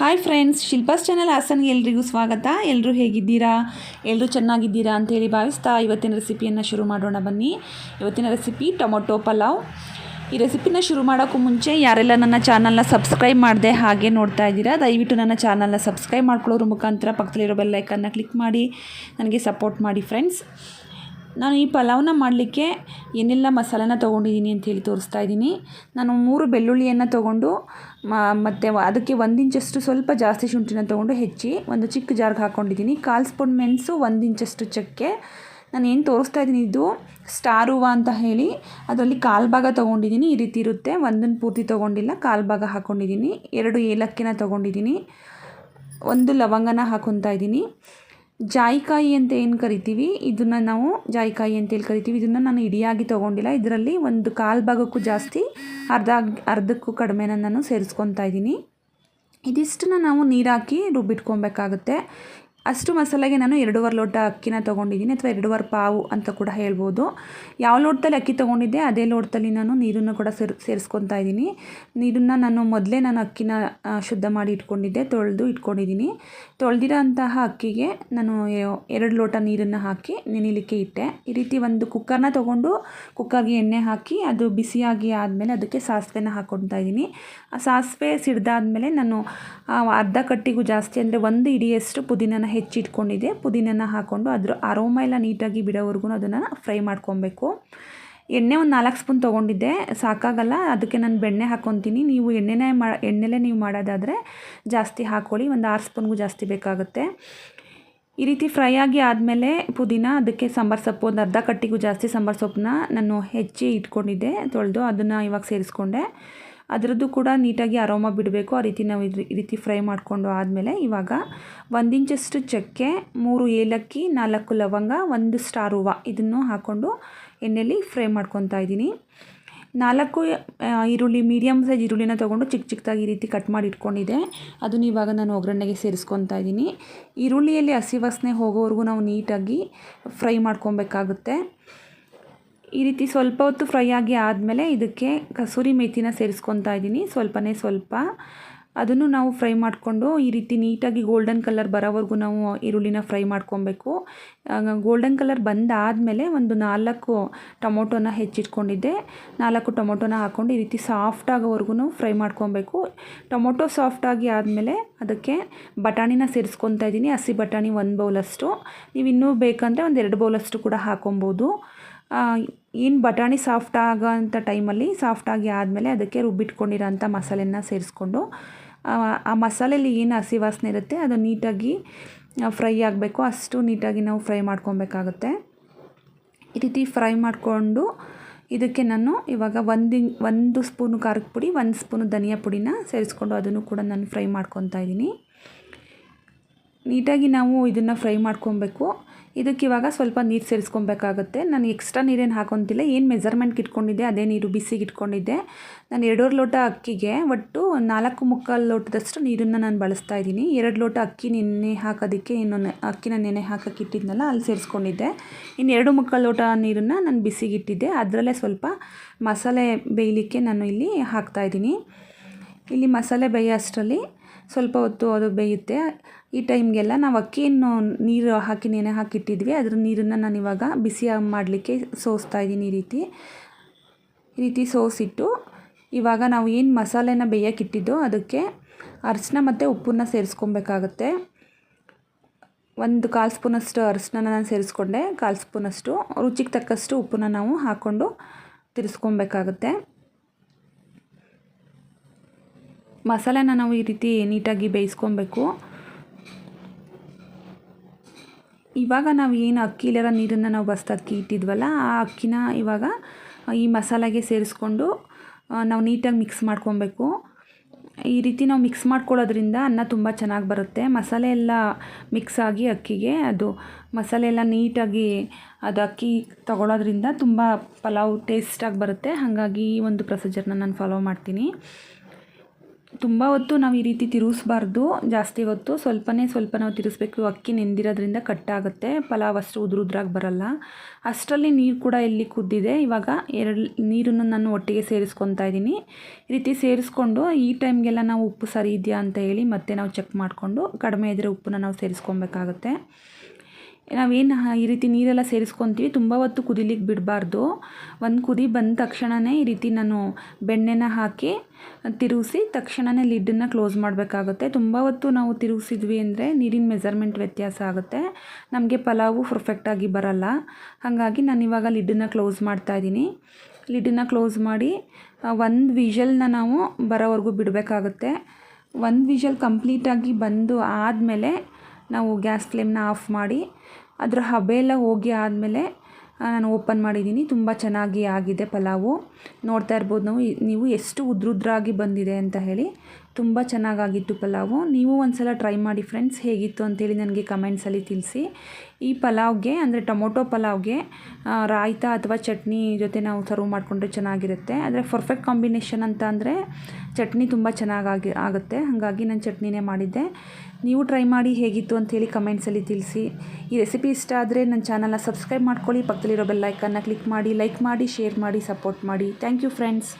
Hi friends Shilpa's channel ಹಾಸನ್ಗೆ ಎಲ್ರಿಗೂ ಸ್ವಾಗತ. ಎಲ್ಲರೂ ಹೇಗಿದ್ದೀರಾ? ಎಲ್ಲರೂ ಚೆನ್ನಾಗಿದ್ದೀರಾ ಅಂತೇಳಿ ಭಾವಿಸ್ತಾ ಇವತ್ತಿನ ರೆಸಿಪಿಯನ್ನು ಶುರು ಮಾಡೋಣ ಬನ್ನಿ. ಇವತ್ತಿನ ರೆಸಿಪಿ ಟೊಮೊಟೊ ಪಲಾವ್. ಈ ರೆಸಿಪಿನ ಶುರು ಮಾಡೋಕ್ಕೂ ಮುಂಚೆ ಯಾರೆಲ್ಲ ನನ್ನ ಚಾನಲ್ನ ಸಬ್ಸ್ಕ್ರೈಬ್ ಮಾಡಿದೆ ಹಾಗೆ ನೋಡ್ತಾ ಇದ್ದೀರಾ, ದಯವಿಟ್ಟು ನನ್ನ ಚಾನಲ್ನ ಸಬ್ಸ್ಕ್ರೈಬ್ ಮಾಡ್ಕೊಳ್ಳೋರು ಮುಖಾಂತರ ಪಕ್ಕದಲ್ಲಿರೋ ಬೆಲ್ಲೈಕನ್ನ ಕ್ಲಿಕ್ ಮಾಡಿ. ನನಗೆ ಸಪೋರ್ಟ್ ಮಾಡಿ ಫ್ರೆಂಡ್ಸ್ ನಾನು ಈ ಪಲಾವ್ನ ಮಾಡಲಿಕ್ಕೆ ಏನೆಲ್ಲ ಮಸಾಲೆನ ತೊಗೊಂಡಿದ್ದೀನಿ ಅಂತೇಳಿ ತೋರಿಸ್ತಾ ಇದ್ದೀನಿ. ನಾನು ಮೂರು ಬೆಳ್ಳುಳ್ಳಿಯನ್ನು ತೊಗೊಂಡು ಮತ್ತು ಅದಕ್ಕೆ ಒಂದು ಇಂಚಷ್ಟು ಸ್ವಲ್ಪ ಜಾಸ್ತಿ ಶುಂಠಿನ ತೊಗೊಂಡು ಹೆಚ್ಚಿ ಒಂದು ಚಿಕ್ಕ ಜಾರ್ಗೆ ಹಾಕ್ಕೊಂಡಿದ್ದೀನಿ ಕಾಲು ಸ್ಪೂನ್ ಮೆಣಸು, ಒಂದು ಇಂಚಷ್ಟು ಚಕ್ಕೆ. ನಾನು ಏನು ತೋರಿಸ್ತಾ ಇದ್ದೀನಿ, ಇದು ಸ್ಟಾರ್ ಹೂವು ಅಂತ ಹೇಳಿ. ಅದರಲ್ಲಿ ಕಾಲು ಭಾಗ ತೊಗೊಂಡಿದ್ದೀನಿ, ಈ ರೀತಿ ಇರುತ್ತೆ. ಒಂದನ್ನು ಪೂರ್ತಿ ತೊಗೊಂಡಿಲ್ಲ, ಕಾಲು ಭಾಗ ಹಾಕ್ಕೊಂಡಿದ್ದೀನಿ ಎರಡು ಏಲಕ್ಕಿನ ತೊಗೊಂಡಿದ್ದೀನಿ. ಒಂದು ಲವಂಗನ ಹಾಕೊತಾ ಇದ್ದೀನಿ. ಜಾಯಿಕಾಯಿ ಅಂತ ಏನು ಕರಿತೀವಿ? ಇದನ್ನು ನಾವು ಜಾಯಿಕಾಯಿ ಅಂತೇಳಿ ಕರಿತೀವಿ. ಇದನ್ನು ನಾನು ಇಡಿಯಾಗಿ ತೊಗೊಂಡಿಲ್ಲ. ಇದರಲ್ಲಿ ಒಂದು ಕಾಲು ಭಾಗಕ್ಕೂ ಜಾಸ್ತಿ, ಅರ್ಧ ಅರ್ಧಕ್ಕೂ ಕಡಿಮೆನ ನಾನು ಸೇರಿಸ್ಕೊತಾ ಇದ್ದೀನಿ. ಇದಿಷ್ಟನ್ನ ನಾವು ನೀರಾಕಿ ರುಬ್ಬಿಟ್ಕೊಬೇಕಾಗುತ್ತೆ. ಅಷ್ಟು ಮಸಾಲೆಗೆ ನಾನು ಎರಡೂವರೆ ಲೋಟ ಅಕ್ಕಿನ ತೊಗೊಂಡಿದ್ದೀನಿ ಅಥವಾ ಎರಡೂವರೆ ಪಾವು ಅಂತ ಕೂಡ ಹೇಳ್ಬೋದು. ಯಾವ ಲೋಟದಲ್ಲಿ ಅಕ್ಕಿ ತೊಗೊಂಡಿದ್ದೆ, ಅದೇ ಲೋಟದಲ್ಲಿ ನಾನು ನೀರನ್ನು ಕೂಡ ಸೇರ್, ಸೇರಿಸ್ಕೊತಾ ಇದ್ದೀನಿ. ನೀರನ್ನು ನಾನು ಮೊದಲೇ ನಾನು ಅಕ್ಕಿನ ಶುದ್ಧ ಮಾಡಿ ಇಟ್ಕೊಂಡಿದ್ದೆ, ತೊಳೆದು ಇಟ್ಕೊಂಡಿದ್ದೀನಿ. ತೊಳೆದಿರೋ ಅಂತಹ ಅಕ್ಕಿಗೆ ನಾನು ಎರಡು ಲೋಟ ನೀರನ್ನು ಹಾಕಿ ನೆನೆಯಲಿಕ್ಕೆ ಇಟ್ಟೆ. ಈ ರೀತಿ ಒಂದು ಕುಕ್ಕರ್ನ ತೊಗೊಂಡು ಕುಕ್ಕರ್ಗೆ ಎಣ್ಣೆ ಹಾಕಿ ಅದು ಬಿಸಿಯಾಗಿ ಆದಮೇಲೆ ಅದಕ್ಕೆ ಸಾಸಿವೆನ ಹಾಕ್ಕೊತಾ ಇದ್ದೀನಿ. ಆ ಸಾಸಿವೆ ಸಿಡ್ದಾದ್ಮೇಲೆ ನಾನು ಅರ್ಧ ಕಟ್ಟಿಗೂ ಜಾಸ್ತಿ ಅಂದರೆ ಒಂದು ಇಡಿಯಷ್ಟು ಪುದೀನನ ಹೆಚ್ಚಿಟ್ಕೊಂಡಿದ್ದೆ ಪುದೀನನ ಹಾಕ್ಕೊಂಡು ಅದ್ರ ಅರೋಮ ಎಲ್ಲ ನೀಟಾಗಿ ಬಿಡೋವರೆಗೂ ಅದನ್ನು ಫ್ರೈ ಮಾಡ್ಕೊಬೇಕು. ಎಣ್ಣೆ ಒಂದು ನಾಲ್ಕು ಸ್ಪೂನ್ ತೊಗೊಂಡಿದ್ದೆ. ಸಾಕಾಗಲ್ಲ, ಅದಕ್ಕೆ ನಾನು ಬೆಣ್ಣೆ ಹಾಕ್ಕೊತೀನಿ ನೀವು ಎಣ್ಣೆನೇ ಮಾ, ಎಣ್ಣೆಲೇ ನೀವು ಮಾಡೋದಾದರೆ ಜಾಸ್ತಿ ಹಾಕ್ಕೊಳ್ಳಿ ಒಂದು ಆರು ಸ್ಪೂನ್ಗೂ ಜಾಸ್ತಿ ಬೇಕಾಗುತ್ತೆ. ಈ ರೀತಿ ಫ್ರೈ ಆಗಿ ಆದಮೇಲೆ ಪುದೀನ, ಅದಕ್ಕೆ ಸಾಂಬಾರು ಸೊಪ್ಪು, ಒಂದು ಅರ್ಧ ಕಟ್ಟಿಗೂ ಜಾಸ್ತಿ ಸಾಂಬಾರು ಸೊಪ್ಪನ್ನ ನಾನು ಹೆಚ್ಚಿ ಇಟ್ಕೊಂಡಿದ್ದೆ, ತೊಳೆದು ಅದನ್ನು ಇವಾಗ ಸೇರಿಸ್ಕೊಂಡೆ. ಅದರದ್ದು ಕೂಡ ನೀಟಾಗಿ ಅರೋಮ ಬಿಡಬೇಕು. ಆ ರೀತಿ ನಾವು ಈ ರೀತಿ ಫ್ರೈ ಮಾಡಿಕೊಂಡು ಆದಮೇಲೆ ಇವಾಗ ಒಂದು ಇಂಚಷ್ಟು ಚಕ್ಕೆ, ಮೂರು ಏಲಕ್ಕಿ, ನಾಲ್ಕು ಲವಂಗ, ಒಂದು ಸ್ಟಾರ್ ಹೂವು ಇದನ್ನು ಹಾಕ್ಕೊಂಡು ಎಣ್ಣೆಯಲ್ಲಿ ಫ್ರೈ ಮಾಡ್ಕೊತಾ ಇದ್ದೀನಿ. ನಾಲ್ಕು ಈರುಳ್ಳಿ ಮೀಡಿಯಮ್ ಸೈಜ್ ಈರುಳ್ಳಿನ ತೊಗೊಂಡು ಚಿಕ್ಕ ಚಿಕ್ಕದಾಗಿ ಈ ರೀತಿ ಕಟ್ ಮಾಡಿ ಇಟ್ಕೊಂಡಿದೆ ಅದನ್ನು ಇವಾಗ ನಾನು ಒಗ್ಗರಣೆಗೆ ಸೇರಿಸ್ಕೊತಾ ಇದ್ದೀನಿ. ಈರುಳ್ಳಿಯಲ್ಲಿ ಹಸಿ ವಾಸನೆ ಹೋಗೋವರೆಗೂ ನಾವು ನೀಟಾಗಿ ಫ್ರೈ ಮಾಡ್ಕೊಬೇಕಾಗುತ್ತೆ. ಈ ರೀತಿ ಸ್ವಲ್ಪ ಹೊತ್ತು ಫ್ರೈ ಆಗಿ ಆದಮೇಲೆ ಇದಕ್ಕೆ ಕಸೂರಿ ಮೇಥಿನ ಸೇರಿಸ್ಕೊತಾ ಇದ್ದೀನಿ. ಸ್ವಲ್ಪನೇ ಸ್ವಲ್ಪ. ಅದನ್ನು ನಾವು ಫ್ರೈ ಮಾಡಿಕೊಂಡು ಈ ರೀತಿ ನೀಟಾಗಿ ಗೋಲ್ಡನ್ ಕಲರ್ ಬರೋವರೆಗೂ ನಾವು ಈರುಳ್ಳಿನ ಫ್ರೈ ಮಾಡ್ಕೊಬೇಕು. ಗೋಲ್ಡನ್ ಕಲರ್ ಬಂದಾದಮೇಲೆ ಒಂದು ನಾಲ್ಕು ಟೊಮೊಟೊನ ಹೆಚ್ಚಿಟ್ಕೊಂಡಿದ್ದೆ. ನಾಲ್ಕು ಟೊಮೊಟೊನ ಹಾಕ್ಕೊಂಡು ಈ ರೀತಿ ಸಾಫ್ಟ್ ಆಗೋವರೆಗೂ ಫ್ರೈ ಮಾಡ್ಕೊಬೇಕು. ಟೊಮೊಟೊ ಸಾಫ್ಟಾಗಿ ಆದಮೇಲೆ ಅದಕ್ಕೆ ಬಟಾಣಿನ ಸೇರಿಸ್ಕೊತಾ ಇದ್ದೀನಿ. ಹಸಿ ಬಟಾಣಿ ಒಂದು ಬೌಲಷ್ಟು. ನೀವು ಇನ್ನೂ ಬೇಕಂದರೆ ಒಂದು ಎರಡು ಬೌಲಷ್ಟು ಕೂಡ ಹಾಕೊಬೋದು. ಏನು ಬಟಾಣಿ ಸಾಫ್ಟ್ ಆಗೋಂಥ ಟೈಮಲ್ಲಿ ಸಾಫ್ಟಾಗಿ ಆದಮೇಲೆ ಅದಕ್ಕೆ ರುಬ್ಬಿಟ್ಕೊಂಡಿರೋಂಥ ಮಸಾಲೆನ ಸೇರಿಸ್ಕೊಂಡು, ಆ ಮಸಾಲೆಯಲ್ಲಿ ಏನು ಹಸಿ ವಾಸನೆ ಇರುತ್ತೆ ಅದು ನೀಟಾಗಿ ಫ್ರೈ ಆಗಬೇಕು. ಅಷ್ಟು ನೀಟಾಗಿ ನಾವು ಫ್ರೈ ಮಾಡ್ಕೊಬೇಕಾಗುತ್ತೆ. ಈ ರೀತಿ ಫ್ರೈ ಮಾಡಿಕೊಂಡು ಇದಕ್ಕೆ ನಾನು ಇವಾಗ ಒಂದು ಒಂದು ಸ್ಪೂನು ಖಾರದ ಪುಡಿ, ಒಂದು ಸ್ಪೂನು ಧನಿಯಾ ಪುಡಿನ ಸೇರಿಸ್ಕೊಂಡು ಅದನ್ನು ಕೂಡ ನಾನು ಫ್ರೈ ಮಾಡ್ಕೊತಾ ಇದ್ದೀನಿ. ನೀಟಾಗಿ ನಾವು ಇದನ್ನು ಫ್ರೈ ಮಾಡ್ಕೊಬೇಕು. ಇದಕ್ಕೆ ಇವಾಗ ಸ್ವಲ್ಪ ನೀರು ಸೇರಿಸ್ಕೊಬೇಕಾಗುತ್ತೆ. ನಾನು ಎಕ್ಸ್ಟ್ರಾ ನೀರೇನು ಹಾಕೊತಿಲ್ಲ. ಏನು ಮೆಜರ್ಮೆಂಟ್ಗೆ ಇಟ್ಕೊಂಡಿದ್ದೆ ಅದೇ ನೀರು ಬಿಸಿಗೆ ಇಟ್ಕೊಂಡಿದ್ದೆ. ನಾನು ಎರಡೂರು ಲೋಟ ಅಕ್ಕಿಗೆ, ಒಟ್ಟು ನಾಲ್ಕು ಮುಕ್ಕಾಲು ಲೋಟದಷ್ಟು ನೀರನ್ನು ನಾನು ಬಳಸ್ತಾ ಇದ್ದೀನಿ. ಎರಡು ಲೋಟ ಅಕ್ಕಿ ನೆನೆ ಹಾಕೋದಕ್ಕೆ ಇನ್ನೊಂದು ಅಕ್ಕಿನ ನೆನೆ ಹಾಕಕ್ಕೆ ಇಟ್ಟಿದ್ನಲ್ಲ, ಅಲ್ಲಿ ಸೇರಿಸ್ಕೊಂಡಿದ್ದೆ. ಇನ್ನು ಎರಡು ಮುಕ್ಕಾಲು ಲೋಟ ನೀರನ್ನು ನಾನು ಬಿಸಿಗೆ ಇಟ್ಟಿದ್ದೆ. ಅದರಲ್ಲೇ ಸ್ವಲ್ಪ ಮಸಾಲೆ ಬೇಯಲಿಕ್ಕೆ ನಾನು ಇಲ್ಲಿ ಹಾಕ್ತಾಯಿದ್ದೀನಿ ಇಲ್ಲಿ ಮಸಾಲೆ ಬೇಯೋ ಅಷ್ಟರಲ್ಲಿ ಸ್ವಲ್ಪ ಹೊತ್ತು ಅದು ಬೇಯುತ್ತೆ. ಈ ಟೈಮ್ಗೆಲ್ಲ ನಾವು ಅಕ್ಕಿಯನ್ನು ನೀರು ಹಾಕಿ ನೆನೆ ಹಾಕಿಟ್ಟಿದ್ವಿ. ಅದ್ರ ನೀರನ್ನು ನಾನು ಇವಾಗ ಬಿಸಿ ಮಾಡಲಿಕ್ಕೆ ಸೋಸ್ತಾ ಇದ್ದೀನಿ ಈ ರೀತಿ. ಈ ರೀತಿ ಸೋಸಿಟ್ಟು ಇವಾಗ ನಾವು ಏನು ಮಸಾಲೆನ ಬೇಯೋಕ್ಕಿಟ್ಟಿದ್ದೋ ಅದಕ್ಕೆ ಅರಿಶಿನ ಮತ್ತು ಉಪ್ಪನ್ನ ಸೇರಿಸ್ಕೊಬೇಕಾಗತ್ತೆ. ಒಂದು ಕಾಲು ಸ್ಪೂನಷ್ಟು ಅರಿಶಿನ ನಾನು ಸೇರಿಸ್ಕೊಂಡೆ. ಕಾಲು ಸ್ಪೂನಷ್ಟು ರುಚಿಗೆ ತಕ್ಕಷ್ಟು ಉಪ್ಪನ್ನ ನಾವು ಹಾಕ್ಕೊಂಡು ತಿರ್ಸ್ಕೊಬೇಕಾಗತ್ತೆ. ಮಸಾಲೆನ ನಾವು ಈ ರೀತಿ ನೀಟಾಗಿ ಬೇಯಿಸ್ಕೊಬೇಕು. ಇವಾಗ ನಾವು ಏನು ಅಕ್ಕಿಲಿರೋ ನೀರನ್ನು ನಾವು ಬಸ್ತು ಅಕ್ಕಿ ಇಟ್ಟಿದ್ವಲ್ಲ, ಆ ಅಕ್ಕಿನ ಇವಾಗ ಈ ಮಸಾಲೆಗೆ ಸೇರಿಸ್ಕೊಂಡು ನಾವು ನೀಟಾಗಿ ಮಿಕ್ಸ್ ಮಾಡ್ಕೊಬೇಕು. ಈ ರೀತಿ ನಾವು ಮಿಕ್ಸ್ ಮಾಡ್ಕೊಳ್ಳೋದ್ರಿಂದ ಅನ್ನ ತುಂಬ ಚೆನ್ನಾಗಿ ಬರುತ್ತೆ. ಮಸಾಲೆ ಎಲ್ಲ ಮಿಕ್ಸ್ ಆಗಿ ಅಕ್ಕಿಗೆ, ಅದು ಮಸಾಲೆ ಎಲ್ಲ ನೀಟಾಗಿ ಅದು ಅಕ್ಕಿ ತಗೊಳ್ಳೋದ್ರಿಂದ ತುಂಬ ಪಲಾವ್ ಟೇಸ್ಟಾಗಿ ಬರುತ್ತೆ. ಹಾಗಾಗಿ ಈ ಒಂದು ಪ್ರೊಸೀಜರ್ನ ನಾನು ಫಾಲೋ ಮಾಡ್ತೀನಿ. ತುಂಬ ಹೊತ್ತು ನಾವು ಈ ರೀತಿ ತಿರುಗಿಸ್ಬಾರ್ದು. ಜಾಸ್ತಿ ಹೊತ್ತು ಸ್ವಲ್ಪನೇ ಸ್ವಲ್ಪ ನಾವು ತಿರುಗಿಸ್ಬೇಕು. ಅಕ್ಕಿ ನೆಂದಿರೋದ್ರಿಂದ ಕಟ್ಟಾಗುತ್ತೆ. ಪಲಾವ್ ಅಷ್ಟು ಉದುರು ಉದ್ರಾಗಿ ಬರಲ್ಲ. ಅಷ್ಟರಲ್ಲಿ ನೀರು ಕೂಡ ಇಲ್ಲಿ ಕುದ್ದಿದೆ. ಇವಾಗ ಎರಡು ನೀರನ್ನು ನಾನು ಒಟ್ಟಿಗೆ ಸೇರಿಸ್ಕೊತಾ ಇದ್ದೀನಿ. ಈ ರೀತಿ ಸೇರಿಸ್ಕೊಂಡು ಈ ಟೈಮ್ಗೆಲ್ಲ ನಾವು ಉಪ್ಪು ಸರಿ ಇದೆಯಾ ಅಂತ ಹೇಳಿ ಮತ್ತೆ ನಾವು ಚೆಕ್ ಮಾಡಿಕೊಂಡು ಕಡಿಮೆ ಇದ್ದರೆ ಉಪ್ಪನ್ನ ನಾವು ಸೇರಿಸ್ಕೊಬೇಕಾಗತ್ತೆ. ನಾವೇನು ಈ ರೀತಿ ನೀರೆಲ್ಲ ಸೇರಿಸ್ಕೊತೀವಿ. ತುಂಬ ಹೊತ್ತು ಕುದಿಲಿಕ್ಕೆ ಬಿಡಬಾರ್ದು. ಒಂದು ಕುದಿ ಬಂದ ತಕ್ಷಣವೇ ಈ ರೀತಿ ನಾನು ಬೆಣ್ಣೆನ ಹಾಕಿ ತಿರುಗಿಸಿ ತಕ್ಷಣವೇ ಲಿಡ್ಡನ್ನು ಕ್ಲೋಸ್ ಮಾಡಬೇಕಾಗುತ್ತೆ. ತುಂಬ ಹೊತ್ತು ನಾವು ತಿರುಗಿಸಿದ್ವಿ ಅಂದರೆ ನೀರಿನ ಮೆಜರ್ಮೆಂಟ್ ವ್ಯತ್ಯಾಸ ಆಗುತ್ತೆ. ನಮಗೆ ಪಲಾವು ಪರ್ಫೆಕ್ಟಾಗಿ ಬರಲ್ಲ. ಹಾಗಾಗಿ ನಾನು ಇವಾಗ ಲಿಡ್ಡನ್ನು ಕ್ಲೋಸ್ ಮಾಡ್ತಾಯಿದ್ದೀನಿ ಲಿಡ್ಡನ್ನು ಕ್ಲೋಸ್ ಮಾಡಿ ಒಂದು ವಿಷಲ್ನ ನಾವು ಬರೋವರೆಗೂ ಬಿಡಬೇಕಾಗುತ್ತೆ. ಒಂದು ವಿಷಲ್ ಕಂಪ್ಲೀಟಾಗಿ ಬಂದು ಆದಮೇಲೆ ನಾವು ಗ್ಯಾಸ್ ಫ್ಲೇಮ್ನ ಆಫ್ ಮಾಡಿ ಅದರ ಹಬೆ ಎಲ್ಲ ಹೋಗಿ ಆದಮೇಲೆ ನಾನು ಓಪನ್ ಮಾಡಿದ್ದೀನಿ. ತುಂಬ ಚೆನ್ನಾಗಿ ಆಗಿದೆ ಪಲಾವು. ನೋಡ್ತಾ ಇರ್ಬೋದು ನಾವು ನೀವು ಎಷ್ಟು ಉದ್ರುದ್ರಾಗಿ ಬಂದಿದೆ ಅಂತ ಹೇಳಿ. ತುಂಬ ಚೆನ್ನಾಗಾಗಿತ್ತು ಪಲಾವು. ನೀವು ಒಂದು ಸಲ ಟ್ರೈ ಮಾಡಿ ಫ್ರೆಂಡ್ಸ್ ಹೇಗಿತ್ತು ಅಂತೇಳಿ ನನಗೆ ಕಮೆಂಟ್ಸಲ್ಲಿ ತಿಳಿಸಿ. ಈ ಪಲಾವ್ಗೆ, ಅಂದರೆ ಟೊಮೊಟೊ ಪಲಾವ್ಗೆ ರಾಯ್ತ ಅಥವಾ ಚಟ್ನಿ ಜೊತೆ ನಾವು ಸರ್ವ್ ಮಾಡಿಕೊಂಡ್ರೆ ಚೆನ್ನಾಗಿರುತ್ತೆ. ಆದರೆ ಪರ್ಫೆಕ್ಟ್ ಕಾಂಬಿನೇಷನ್ ಅಂತ ಅಂದರೆ ಚಟ್ನಿ ತುಂಬ ಚೆನ್ನಾಗಿ ಆಗುತ್ತೆ. ಹಾಗಾಗಿ ನಾನು ಚಟ್ನಿನೇ ಮಾಡಿದ್ದೆ. ನೀವು ಟ್ರೈ ಮಾಡಿ ಹೇಗಿತ್ತು ಅಂಥೇಳಿ ಕಮೆಂಟ್ಸಲ್ಲಿ ತಿಳಿಸಿ. ಈ ರೆಸಿಪಿ ಇಷ್ಟ ಆದರೆ ನನ್ನ ಚಾನಲ್ನ ಸಬ್ಸ್ಕ್ರೈಬ್ ಮಾಡ್ಕೊಳ್ಳಿ. ಪಕ್ಕದಲ್ಲಿರೋ ಬೆಲ್ ಐಕನ್ನ ಕ್ಲಿಕ್ ಮಾಡಿ ಲೈಕ್ ಮಾಡಿ ಶೇರ್ ಮಾಡಿ ಸಪೋರ್ಟ್ ಮಾಡಿ. Thank you friends